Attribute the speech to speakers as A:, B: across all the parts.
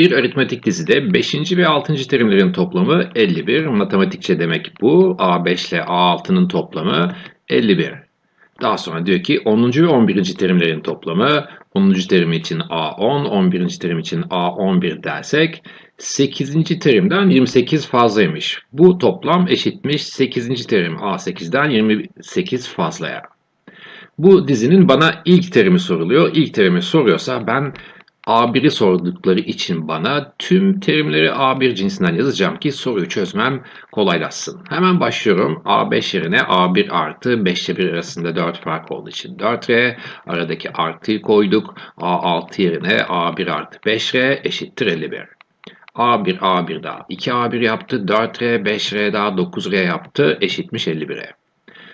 A: Bir aritmetik dizide 5. ve 6. terimlerin toplamı 51. Matematikçe demek bu. A5 ile A6'nın toplamı 51. Daha sonra diyor ki 10. ve 11. terimlerin toplamı 10. terim için A10, 11. terim için A11 dersek 8. terimden 28 fazlaymış. Bu toplam eşitmiş 8. terim A8'den 28 fazlaya. Bu dizinin bana ilk terimi soruluyor. İlk terimi soruyorsa ben A1'i sordukları için bana tüm terimleri A1 cinsinden yazacağım ki soruyu çözmem kolaylaşsın. Hemen başlıyorum. A5 yerine A1 artı 5 ile 1 arasında 4 fark olduğu için 4R. Aradaki artıyı koyduk. A6 yerine A1 artı 5R eşittir 51. A1 A1 daha 2A1 yaptı. 4R 5R daha 9R yaptı. Eşitmiş 51'e.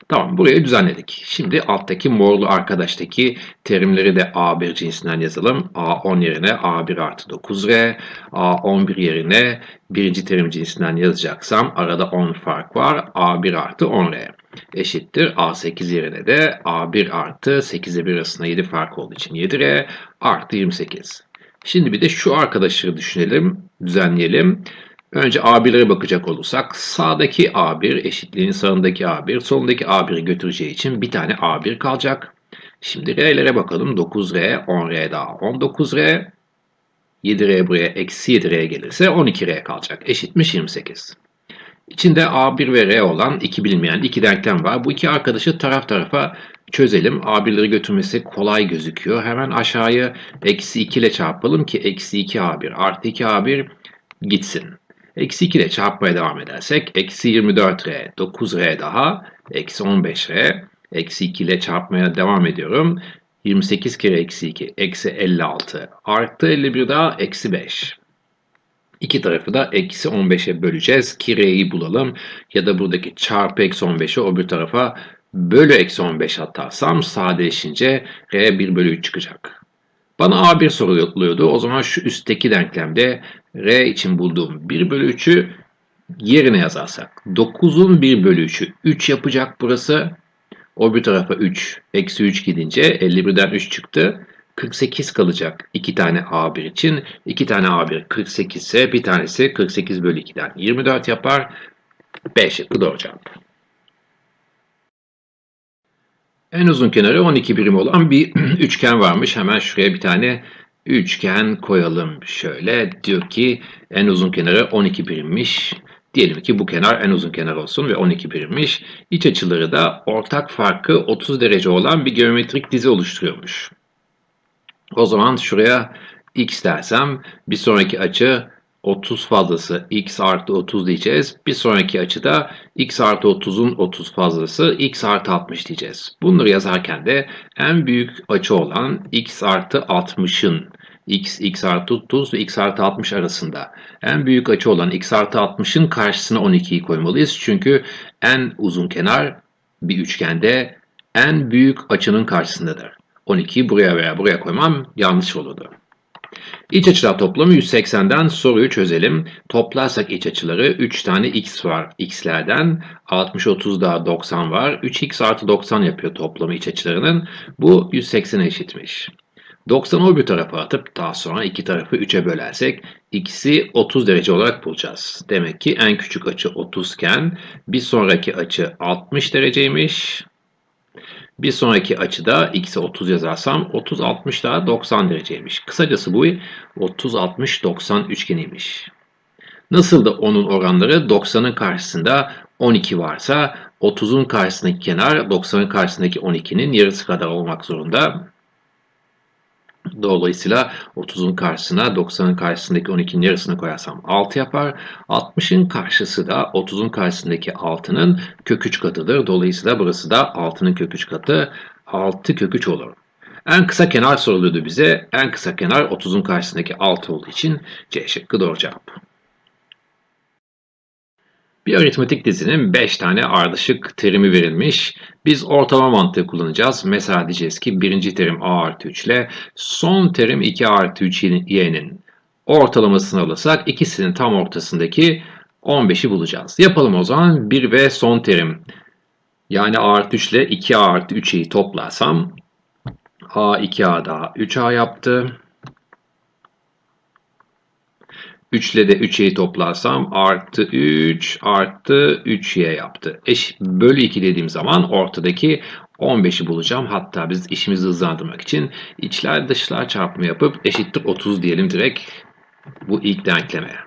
A: Tamam burayı düzenledik. Şimdi alttaki morlu arkadaştaki terimleri de A1 cinsinden yazalım. A10 yerine A1 artı 9R, A11 yerine birinci terim cinsinden yazacaksam arada 10 fark var. A1 artı 10R eşittir. A8 yerine de A1 artı 8'e 1 arasında 7 fark olduğu için 7R artı 28. Şimdi bir de şu arkadaşları düşünelim, düzenleyelim. Önce A1'lere bakacak olursak sağdaki A1 eşitliğin sağındaki A1 solundaki A1'i götüreceği için bir tane A1 kalacak. Şimdi R'lere bakalım. 9R, 10R daha 19R. 7R buraya eksi 7R gelirse 12R kalacak. Eşitmiş 28. İçinde A1 ve R olan iki bilinmeyen iki denklem var. Bu iki arkadaşı taraf tarafa çözelim. A1'leri götürmesi kolay gözüküyor. Hemen aşağıya eksi 2 ile çarpalım ki eksi 2A1 artı 2A1 gitsin. Eksi 2 ile çarpmaya devam edersek eksi 24R, 9R daha, eksi 15R, eksi 2 ile çarpmaya devam ediyorum. 28 kere eksi 2, eksi 56, artı 51 daha, eksi 5. İki tarafı da eksi 15'e böleceğiz ki R'yi bulalım. Ya da buradaki çarpı eksi 15'i o bir tarafa bölü eksi 15 atarsam sadeleşince R 1 bölü 3 çıkacak. Bana A1 soruluyordu. O zaman şu üstteki denklemde R için bulduğum 1 bölü 3'ü yerine yazarsak 9'un 1 bölü 3'ü 3 yapacak burası. O bir tarafa 3, eksi 3 gidince 51'den 3 çıktı. 48 kalacak 2 tane A1 için. 2 tane A1 48 ise bir tanesi 48 bölü 2'den 24 yapar. 5 şıkkı doğru cevap. En uzun kenarı 12 birim olan bir üçgen varmış. Hemen şuraya bir tane üçgen koyalım. Şöyle diyor ki en uzun kenarı 12 birimmiş. Diyelim ki bu kenar en uzun kenar olsun ve 12 birimmiş. İç açıları da ortak farkı 30 derece olan bir geometrik dizi oluşturuyormuş. O zaman şuraya x dersem bir sonraki açı 30 fazlası x artı 30 diyeceğiz. Bir sonraki açıda x artı 30'un 30 fazlası x artı 60 diyeceğiz. Bunları yazarken de en büyük açı olan x artı 60'ın x, x artı 30 ve x artı 60 arasında en büyük açı olan x artı 60'ın karşısına 12'yi koymalıyız. Çünkü en uzun kenar bir üçgende en büyük açının karşısındadır. 12'yi buraya veya buraya koymam yanlış olurdu. İç açılar toplamı 180'den soruyu çözelim. Toplarsak iç açıları 3 tane x var x'lerden. 60, 30 daha 90 var. 3x artı 90 yapıyor toplamı iç açılarının. Bu 180'e eşitmiş. 90'ı o bir tarafa atıp daha sonra iki tarafı 3'e bölersek x'i 30 derece olarak bulacağız. Demek ki en küçük açı 30 iken bir sonraki açı 60 dereceymiş. Bir sonraki açıda x'e 30 yazarsam 30 60 daha 90 dereceymiş. Kısacası bu 30 60 90 üçgeniymiş. Nasıl da onun oranları 90'ın karşısında 12 varsa 30'un karşısındaki kenar 90'ın karşısındaki 12'nin yarısı kadar olmak zorunda. Dolayısıyla 30'un karşısına 90'ın karşısındaki 12'nin yarısını koyarsam 6 yapar. 60'ın karşısı da 30'un karşısındaki 6'nın kök 3 katıdır. Dolayısıyla burası da 6'nın kök 3 katı 6 kök 3 olur. En kısa kenar soruluyordu bize. En kısa kenar 30'un karşısındaki 6 olduğu için C şıkkı doğru cevap. Bir aritmetik dizinin 5 tane ardışık terimi verilmiş. Biz ortalama mantığı kullanacağız. Mesela diyeceğiz ki birinci terim a artı 3 ile son terim 2 artı 3 y'nin ortalamasını alırsak ikisinin tam ortasındaki 15'i bulacağız. Yapalım o zaman 1 ve son terim. Yani a artı 3 ile 2a artı 3'i toplarsam a 2a daha 3a yaptı. 3 ile de 3y'yi toplarsam artı 3 artı 3y yaptı. Eş bölü 2 dediğim zaman ortadaki 15'i bulacağım. Hatta biz işimizi hızlandırmak için içler dışlar çarpımı yapıp eşittir 30 diyelim direkt bu ilk denklemeye.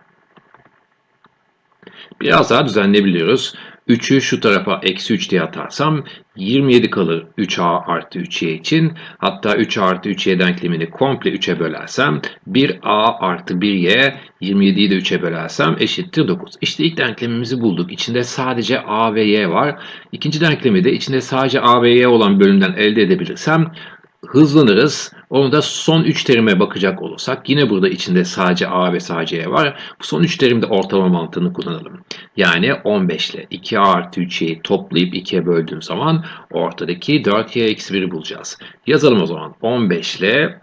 A: Biraz daha düzenleyebiliyoruz. 3'ü şu tarafa eksi 3 diye atarsam 27 kalır 3a artı 3y için. Hatta 3a artı 3y denklemini komple 3'e bölersem 1a artı 1y 27'yi de 3'e bölersem eşittir 9. İşte ilk denklemimizi bulduk. İçinde sadece a ve y var. İkinci denklemi de içinde sadece a ve y olan bölümden elde edebilirsem hızlanırız. Onu da son 3 terime bakacak olursak yine burada içinde sadece A ve sadece E var. Bu son 3 terimde ortalama mantığını kullanalım. Yani 15 ile 2A artı 3Y'yi toplayıp 2'ye böldüğüm zaman ortadaki 4Y eksi 1'i bulacağız. Yazalım o zaman. 15 ile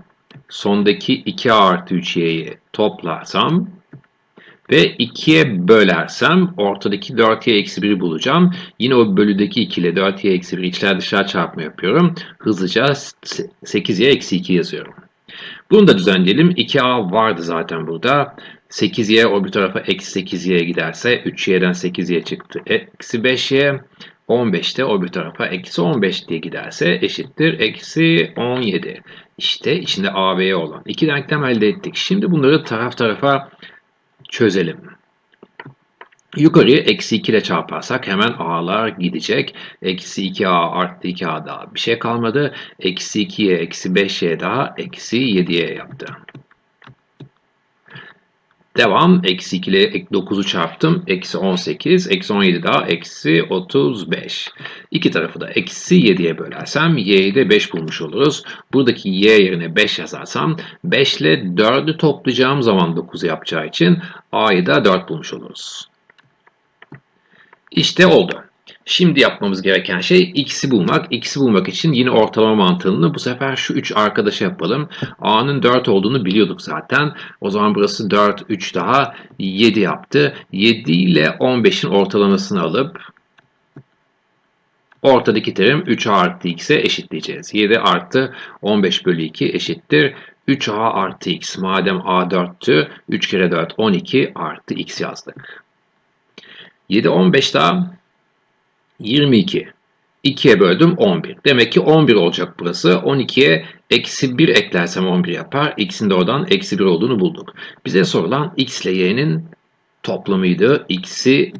A: sondaki 2A artı 3Y'yi toplarsam ve 2'ye bölersem ortadaki 4y eksi 1'i bulacağım. Yine o bölüdeki 2 ile 4y eksi 1 içler dışlar çarpma yapıyorum. Hızlıca 8y eksi 2 yazıyorum. Bunu da düzenleyelim. 2a vardı zaten burada. 8y o bir tarafa eksi 8y'ye giderse 3y'den 8y çıktı. Eksi 5y 15'te o bir tarafa eksi 15 diye giderse eşittir eksi 17. İşte içinde a y olan iki denklem elde ettik. Şimdi bunları taraf tarafa çözelim. Yukarıyı eksi 2 ile çarparsak hemen a'lar gidecek. Eksi 2a artı 2a daha bir şey kalmadı. Eksi 2'ye eksi 5'ye daha eksi 7'ye yaptı. Devam. Eksi 2 ile 9'u çarptım. Eksi 18. Eksi 17 daha eksi 35. İki tarafı da eksi 7'ye bölersem y'yi de 5 bulmuş oluruz. Buradaki y yerine 5 yazarsam 5 ile 4'ü toplayacağım zaman 9 yapacağı için a'yı da 4 bulmuş oluruz. İşte oldu. Şimdi yapmamız gereken şey x'i bulmak. X'i bulmak için yine ortalama mantığını bu sefer şu 3 arkadaşa yapalım. A'nın 4 olduğunu biliyorduk zaten. O zaman burası 4, 3 daha 7 yaptı. 7 ile 15'in ortalamasını alıp ortadaki terim 3A artı x'e eşitleyeceğiz. 7 artı 15 bölü 2 eşittir. 3A artı x. Madem A 4'tü 3 kere 4 12 artı x yazdık. 7 15 daha 22. 2'ye böldüm 11. Demek ki 11 olacak burası. 12'ye eksi 1 eklersem 11 yapar. X'in de oradan eksi 1 olduğunu bulduk. Bize sorulan x ile y'nin toplamıydı. X'i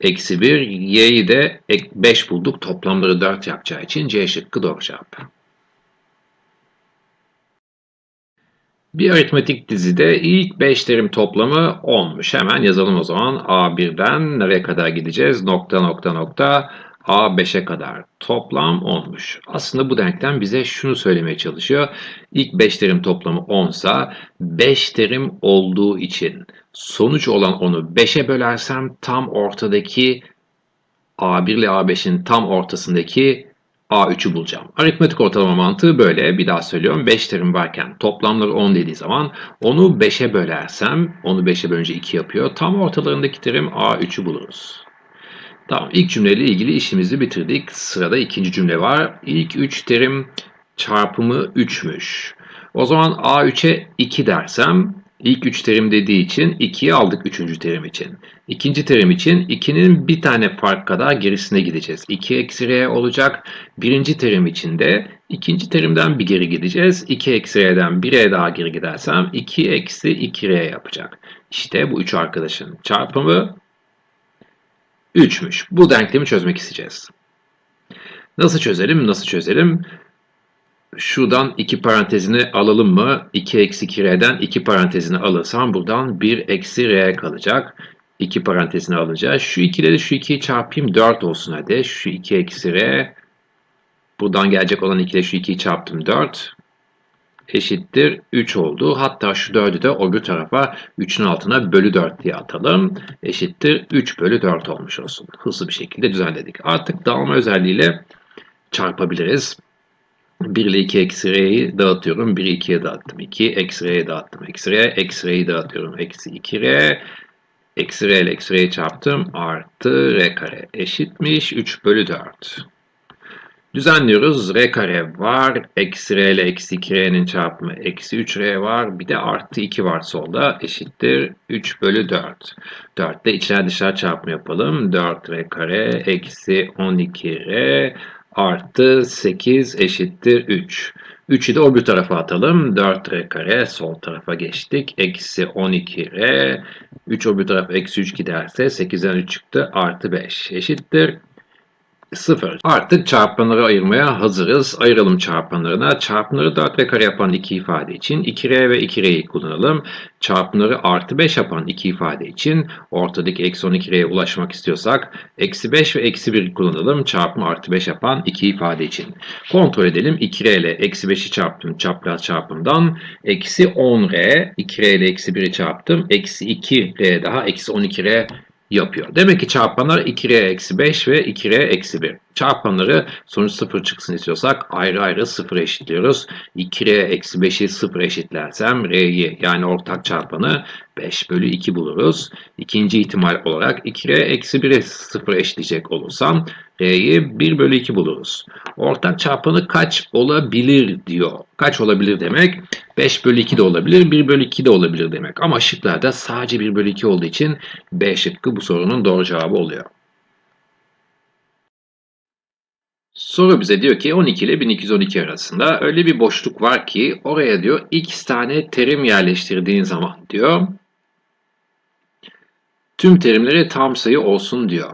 A: eksi 1, y'yi de 5 bulduk. Toplamları 4 yapacağı için C şıkkı doğru cevap. Bir aritmetik dizide ilk 5 terim toplamı 10'muş. Hemen yazalım o zaman. A1'den nereye kadar gideceğiz? Nokta nokta nokta A5'e kadar. Toplam 10'muş. Aslında bu denklem bize şunu söylemeye çalışıyor. İlk 5 terim toplamı 10 sa 5 terim olduğu için sonuç olan 10'u 5'e bölersem tam ortadaki A1 ile A5'in tam ortasındaki A3'ü bulacağım. Aritmetik ortalama mantığı böyle. Bir daha söylüyorum. 5 terim varken toplamları 10 dediği zaman onu 5'e bölersem, onu 5'e bölünce 2 yapıyor. Tam ortalarındaki terim A3'ü buluruz. Tamam ilk cümleyle ilgili işimizi bitirdik. Sırada ikinci cümle var. İlk 3 terim çarpımı 3'müş. O zaman A3'e 2 dersem İlk üç terim dediği için 2'yi aldık üçüncü terim için. İkinci terim için 2'nin bir tane fark kadar gerisine gideceğiz. 2 eksi r olacak. Birinci terim için de ikinci terimden bir geri gideceğiz. 2 eksi r'den 1 r daha geri gidersem 2 eksi 2r yapacak. İşte bu üç arkadaşın çarpımı 3'müş. Bu denklemi çözmek isteyeceğiz. Nasıl çözelim? Nasıl çözelim? Şuradan iki parantezini alalım mı? 2 eksi 2r'den 2 parantezini alırsam buradan 1 eksi r kalacak. 2 parantezini alınca şu 2 ile şu 2'yi çarpayım 4 olsun hadi. Şu 2 eksi r buradan gelecek olan 2 ile şu 2'yi çarptım 4 eşittir 3 oldu. Hatta şu 4'ü de o bir tarafa 3'ün altına bölü 4 diye atalım. Eşittir 3 bölü 4 olmuş olsun. Hızlı bir şekilde düzenledik. Artık dağılma özelliğiyle çarpabiliriz. 1 ile 2 eksi r'yi dağıtıyorum. 1'i 2'ye dağıttım. 2 eksi r'ye dağıttım. Eksi r'yi dağıtıyorum. Eksi 2 r. Eksi r ile r'yi çarptım. Artı r kare eşitmiş. 3 bölü 4. Düzenliyoruz. R kare var. Eksi R ile eksi 2R'nin çarpımı eksi 3R var. Bir de artı 2 var solda. Eşittir 3 bölü 4. 4 de içler dışlar çarpımı yapalım. 4R kare eksi 12R artı 8 eşittir 3. 3'ü de o bir tarafa atalım. 4R kare sol tarafa geçtik. Eksi 12R. 3 o bir tarafa eksi 3 giderse 8'den 3 çıktı. Artı 5 eşittir 0. Artık çarpanları ayırmaya hazırız. Ayıralım çarpanlarına. Çarpımları 4 ve kare yapan iki ifade için 2R ve 2R'yi kullanalım. Çarpımları artı 5 yapan iki ifade için ortadaki eksi 12R'ye ulaşmak istiyorsak eksi 5 ve eksi 1 kullanalım. Çarpımı artı 5 yapan iki ifade için. Kontrol edelim. 2R ile eksi 5'i çarptım çapraz çarpımdan. Eksi 10R, 2R ile eksi 1'i çarptım. Eksi 2R daha eksi 12R yapıyor. Demek ki çarpanlar 2R eksi 5 ve 2R eksi 1. Çarpanları sonuç 0 çıksın istiyorsak ayrı ayrı 0 eşitliyoruz. 2R eksi 5'i 0 eşitlersem R'yi yani ortak çarpanı 5 bölü 2 buluruz. İkinci ihtimal olarak 2R eksi 1'i 0 eşitleyecek olursam R'yi 1 bölü 2 buluruz. Ortak çarpanı kaç olabilir diyor. Kaç olabilir demek 5 bölü 2 de olabilir 1 bölü 2 de olabilir demek. Ama şıklarda sadece 1 bölü 2 olduğu için B şıkkı bu sorunun doğru cevabı oluyor. Soru bize diyor ki 12 ile 1212 arasında öyle bir boşluk var ki oraya diyor x tane terim yerleştirdiğin zaman diyor tüm terimleri tam sayı olsun diyor.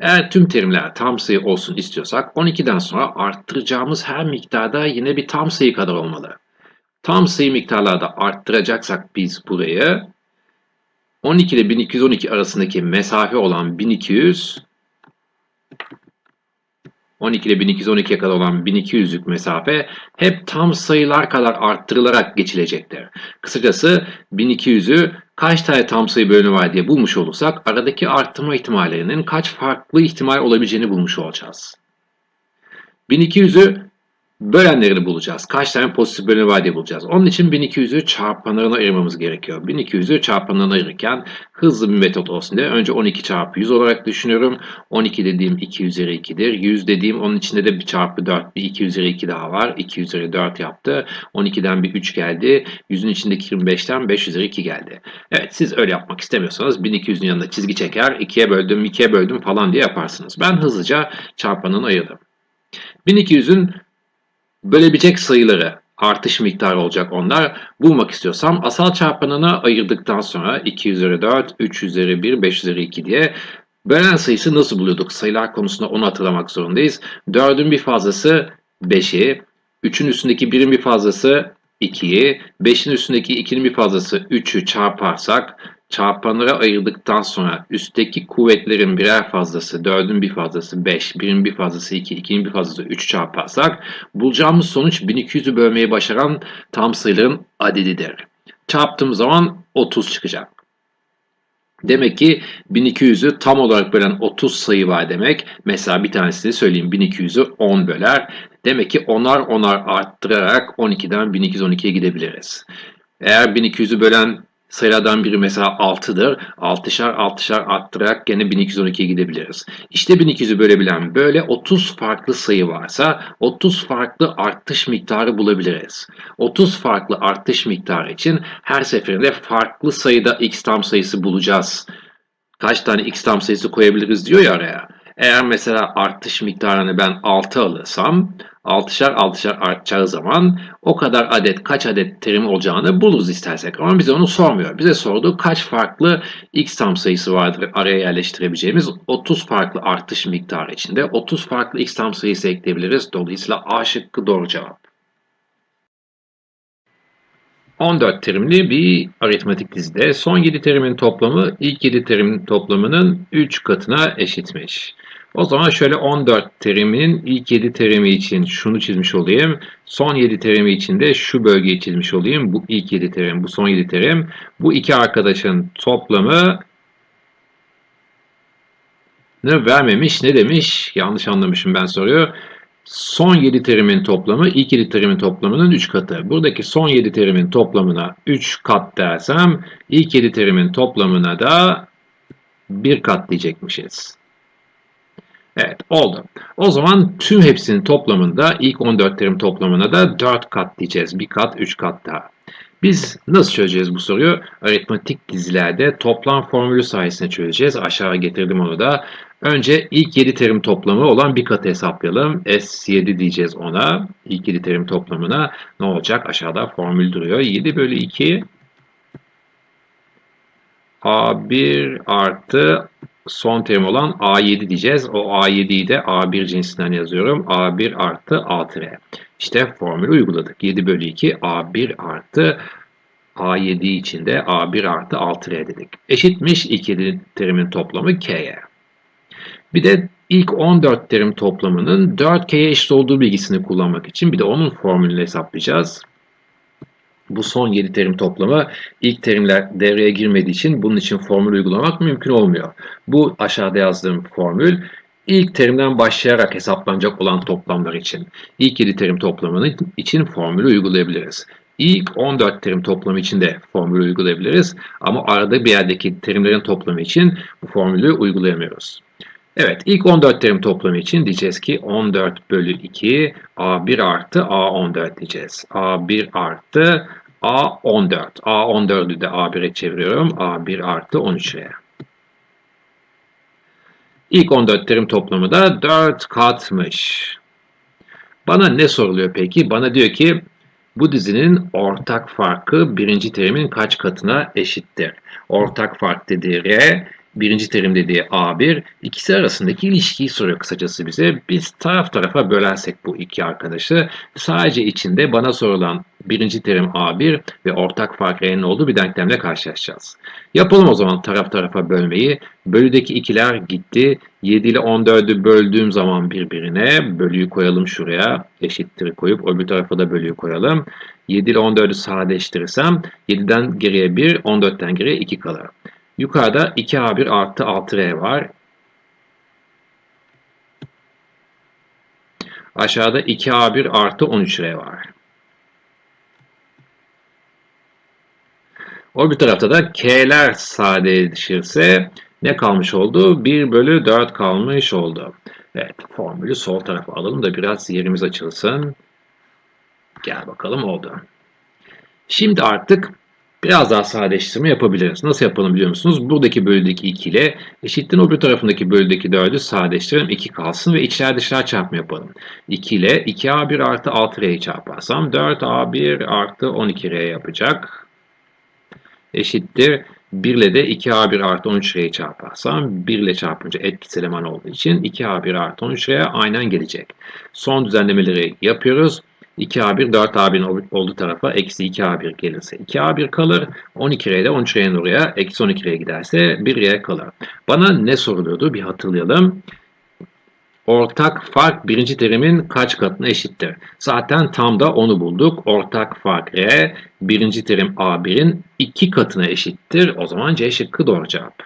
A: Eğer tüm terimler tam sayı olsun istiyorsak 12'den sonra arttıracağımız her miktarda yine bir tam sayı kadar olmalı. Tam sayı miktarlarda arttıracaksak biz burayı 12 ile 1212 arasındaki mesafe olan 1200 12 ile 1212'ye kadar olan 1200'lük mesafe hep tam sayılar kadar arttırılarak geçilecektir. Kısacası 1200'ü kaç tane tam sayı bölümü var diye bulmuş olursak aradaki arttırma ihtimallerinin kaç farklı ihtimal olabileceğini bulmuş olacağız. 1200'ü bölenlerini bulacağız. Kaç tane pozitif bölümü var diye bulacağız. Onun için 1200'ü çarpanlarına ayırmamız gerekiyor. 1200'ü çarpanlarına ayırırken hızlı bir metot olsun diye önce 12 çarpı 100 olarak düşünüyorum. 12 dediğim 2 üzeri 2'dir. 100 dediğim onun içinde de bir çarpı 4 bir 2 üzeri 2 daha var. 2 üzeri 4 yaptı. 12'den bir 3 geldi. 100'ün içindeki 25'ten 5 üzeri 2 geldi. Evet siz öyle yapmak istemiyorsanız 1200'ün yanında çizgi çeker 2'ye böldüm 2'ye böldüm falan diye yaparsınız. Ben hızlıca çarpanını ayırdım. 1200'ün bölebilecek sayıları artış miktarı olacak onlar. Bulmak istiyorsam asal çarpanına ayırdıktan sonra 2 üzeri 4, 3 üzeri 1, 5 üzeri 2 diye bölen sayısı nasıl buluyorduk? Sayılar konusunda onu hatırlamak zorundayız. 4'ün bir fazlası 5'i, 3'ün üstündeki 1'in bir fazlası 2'yi, 5'in üstündeki 2'nin bir fazlası 3'ü çarparsak çarpanlara ayırdıktan sonra üstteki kuvvetlerin birer fazlası, 4'ün bir fazlası 5, 1'in bir fazlası 2, 2'nin bir fazlası 3 çarparsak bulacağımız sonuç 1200'ü bölmeyi başaran tam sayıların adedidir. Çarptığım zaman 30 çıkacak. Demek ki 1200'ü tam olarak bölen 30 sayı var demek. Mesela bir tanesini söyleyeyim 1200'ü 10 böler. Demek ki onar onar arttırarak 12'den 1212'ye gidebiliriz. Eğer 1200'ü bölen sayılardan biri mesela 6'dır. 6'şar 6'şar arttırarak gene 1212'ye gidebiliriz. İşte 1200'ü bölebilen böyle 30 farklı sayı varsa 30 farklı artış miktarı bulabiliriz. 30 farklı artış miktarı için her seferinde farklı sayıda x tam sayısı bulacağız. Kaç tane x tam sayısı koyabiliriz diyor ya araya. Eğer mesela artış miktarını ben 6 alırsam 6'şar 6'şar artacağı zaman o kadar adet kaç adet terim olacağını buluruz istersek. Ama bize onu sormuyor. Bize sordu kaç farklı x tam sayısı vardır araya yerleştirebileceğimiz 30 farklı artış miktarı içinde 30 farklı x tam sayısı ekleyebiliriz. Dolayısıyla A şıkkı doğru cevap. 14 terimli bir aritmetik dizide son 7 terimin toplamı ilk 7 terimin toplamının 3 katına eşitmiş. O zaman şöyle 14 teriminin ilk 7 terimi için şunu çizmiş olayım. Son 7 terimi için de şu bölgeyi çizmiş olayım. Bu ilk 7 terim, bu son 7 terim. Bu iki arkadaşın toplamı ne vermemiş, ne demiş? Yanlış anlamışım ben soruyor. Son 7 terimin toplamı ilk 7 terimin toplamının 3 katı. Buradaki son 7 terimin toplamına 3 kat dersem ilk 7 terimin toplamına da 1 kat diyecekmişiz. Evet oldu. O zaman tüm hepsinin toplamında ilk 14 terim toplamına da 4 kat diyeceğiz. Bir kat 3 kat daha. Biz nasıl çözeceğiz bu soruyu? Aritmetik dizilerde toplam formülü sayesinde çözeceğiz. Aşağı getirdim onu da. Önce ilk 7 terim toplamı olan bir katı hesaplayalım. S7 diyeceğiz ona. İlk 7 terim toplamına ne olacak? Aşağıda formül duruyor. 7 bölü 2 A1 artı son terim olan A7 diyeceğiz. O A7'yi de A1 cinsinden yazıyorum. A1 artı A3. İşte formülü uyguladık. 7 bölü 2 A1 artı A7 için de A1 artı 6R dedik. Eşitmiş iki terimin toplamı K'ye. Bir de ilk 14 terim toplamının 4K'ye eşit olduğu bilgisini kullanmak için bir de onun formülünü hesaplayacağız. Bu son 7 terim toplamı ilk terimler devreye girmediği için bunun için formül uygulamak mümkün olmuyor. Bu aşağıda yazdığım formül ilk terimden başlayarak hesaplanacak olan toplamlar için. İlk 7 terim toplamının için formülü uygulayabiliriz. İlk 14 terim toplamı için de formülü uygulayabiliriz. Ama arada bir yerdeki terimlerin toplamı için bu formülü uygulayamıyoruz. Evet ilk 14 terim toplamı için diyeceğiz ki 14 bölü 2 A1 artı A14 diyeceğiz. A1 artı A14. A14'ü de A1'e çeviriyorum. A1 artı 13'e. İlk 14 terim toplamı da 4 katmış. Bana ne soruluyor peki? Bana diyor ki bu dizinin ortak farkı birinci terimin kaç katına eşittir? Ortak fark dediği R, birinci terim dediği A1 ikisi arasındaki ilişkiyi soruyor kısacası bize. Biz taraf tarafa bölersek bu iki arkadaşı sadece içinde bana sorulan birinci terim A1 ve ortak fark R'nin olduğu bir denklemle karşılaşacağız. Yapalım o zaman taraf tarafa bölmeyi. Bölüdeki ikiler gitti. 7 ile 14'ü böldüğüm zaman birbirine bölüyü koyalım şuraya. Eşittir koyup öbür tarafa da bölüyü koyalım. 7 ile 14'ü sadeleştirirsem 7'den geriye 1, 14'ten geriye 2 kalır. Yukarıda 2A1 artı 6R var. Aşağıda 2A1 artı 13R var. O bir tarafta da K'ler sadeleşirse ne kalmış oldu? 1 bölü 4 kalmış oldu. Evet formülü sol tarafa alalım da biraz yerimiz açılsın. Gel bakalım oldu. Şimdi artık Biraz daha sadeleştirme yapabiliriz. Nasıl yapalım biliyor musunuz? Buradaki bölüdeki 2 ile eşitliğin öbür tarafındaki bölüdeki 4'ü sadeleştirelim. 2 kalsın ve içler dışlar çarpma yapalım. 2 ile 2a1 artı 6r'yi çarparsam 4a1 artı 12r yapacak. Eşittir. 1 ile de 2a1 artı 13r'yi çarparsam 1 ile çarpınca etkisi eleman olduğu için 2a1 artı 13r'ye aynen gelecek. Son düzenlemeleri yapıyoruz. 2A1 4A1'in olduğu tarafa eksi 2A1 gelirse 2A1 kalır. 12R ile 13R'nin oraya eksi 12R giderse 1R kalır. Bana ne soruluyordu bir hatırlayalım. Ortak fark birinci terimin kaç katına eşittir? Zaten tam da onu bulduk. Ortak fark R birinci terim A1'in iki katına eşittir. O zaman C şıkkı doğru cevap.